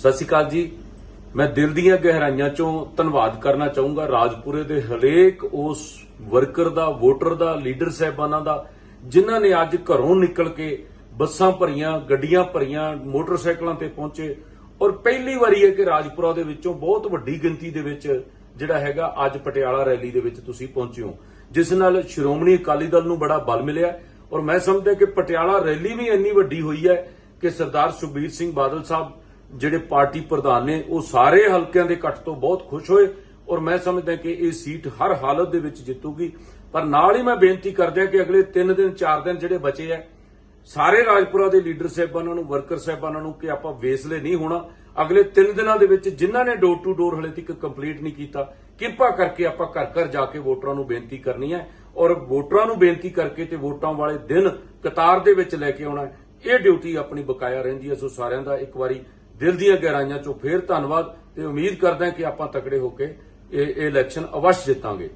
ਸਤਿ ਸ਼੍ਰੀ ਅਕਾਲ ਜੀ। ਮੈਂ ਦਿਲ ਦੀਆਂ ਗਹਿਰਾਈਆਂ ਚੋਂ ਧੰਨਵਾਦ ਕਰਨਾ ਚਾਹੂੰਗਾ ਰਾਜਪੁਰੇ ਦੇ ਹਰੇਕ ਉਸ ਵਰਕਰ ਦਾ, ਵੋਟਰ ਦਾ, ਲੀਡਰ ਸਾਹਿਬਾਨਾਂ ਦਾ, ਜਿਨ੍ਹਾਂ ਨੇ ਅੱਜ ਘਰੋਂ ਨਿਕਲ ਕੇ ਬੱਸਾਂ ਭਰੀਆਂ, ਗੱਡੀਆਂ ਭਰੀਆਂ, ਮੋਟਰਸਾਈਕਲਾਂ ਤੇ ਪਹੁੰਚੇ। ਔਰ ਪਹਿਲੀ ਵਾਰੀ ਹੈ ਕਿ ਰਾਜਪੁਰਾ ਦੇ ਵਿੱਚੋਂ ਬਹੁਤ ਵੱਡੀ ਗਿਣਤੀ ਦੇ ਵਿੱਚ ਜਿਹੜਾ ਹੈਗਾ ਅੱਜ ਪਟਿਆਲਾ ਰੈਲੀ ਦੇ ਵਿੱਚ ਤੁਸੀਂ ਪਹੁੰਚੇ ਹੋ। ਜਿਸ ਨਾਲ ਸ਼੍ਰੋਮਣੀ ਅਕਾਲੀ ਦਲ ਨੂੰ ਬੜਾ ਬਲ ਮਿਲਿਆ। ਔਰ ਮੈਂ ਸਮਝਦਾ ਕਿ ਪਟਿਆਲਾ ਰੈਲੀ ਵੀ ਇੰਨੀ ਵੱਡੀ ਹੋਈ ਹੈ ਕਿ ਸਰਦਾਰ ਸੁਖਬੀਰ ਸਿੰਘ ਬਾਦਲ ਸਾਹਿਬ ਜਿਹੜੇ ਪਾਰਟੀ ਪ੍ਰਧਾਨ ਨੇ, ਉਹ ਸਾਰੇ ਹਲਕਿਆਂ ਦੇ ਇਕੱਠ ਤੋਂ ਬਹੁਤ ਖੁਸ਼ ਹੋਏ ਔਰ ਮੈਂ ਸਮਝਦਾ ਕਿ ਇਹ ਸੀਟ ਹਰ ਹਾਲਤ ਦੇ ਵਿੱਚ ਜਿੱਤੂਗੀ। ਪਰ ਨਾਲ ਹੀ ਮੈਂ ਬੇਨਤੀ ਕਰਦਿਆਂ ਕਿ ਅਗਲੇ 3 ਦਿਨ 4 ਦਿਨ ਜਿਹੜੇ ਬਚੇ ਆ, ਸਾਰੇ ਰਾਜਪੁਰਾ ਦੇ ਲੀਡਰ ਸਾਹਿਬਾਨਾਂ ਨੂੰ, ਵਰਕਰ ਸਾਹਿਬਾਨਾਂ ਨੂੰ ਕਿ ਆਪਾਂ ਵੇਸਲੇ ਨਹੀਂ ਹੋਣਾ। ਅਗਲੇ 3 ਦਿਨਾਂ ਦੇ ਵਿੱਚ ਜਿਨ੍ਹਾਂ ਨੇ ਡੋਰ ਟੂ ਡੋਰ ਹਲੇ ਤੱਕ ਕੰਪਲੀਟ ਨਹੀਂ ਕੀਤਾ, ਕਿਰਪਾ ਕਰਕੇ ਆਪਾਂ ਘਰ ਘਰ ਜਾ ਕੇ ਵੋਟਰਾਂ ਨੂੰ ਬੇਨਤੀ ਕਰਨੀ ਹੈ ਔਰ ਵੋਟਰਾਂ ਨੂੰ ਬੇਨਤੀ ਕਰਕੇ ਤੇ ਵੋਟਾਂ ਵਾਲੇ ਦਿਨ ਕਤਾਰ ਦੇ ਵਿੱਚ ਲੈ ਕੇ ਆਉਣਾ ਇਹ ਡਿਊਟੀ ਆਪਣੀ ਬਕਾਇਆ ਰਹਿੰਦੀ ਹੈ, ਸੋ ਸਾਰਿਆਂ ਦਾ ਇੱਕ ਵਾਰੀ ਦਿਲ ਦੀਆਂ ਗਹਿਰਾਈਆਂ ਚੋਂ ਫੇਰ ਧੰਨਵਾਦ ਤੇ ਉਮੀਦ ਕਰਦਾ ਕਿ ਆਪਾਂ ਤਕੜੇ ਹੋ ਕੇ ਇਹ ਇਹ ਇਲੈਕਸ਼ਨ ਅਵਸ਼ ਜਿੱਤਾਂਗੇ।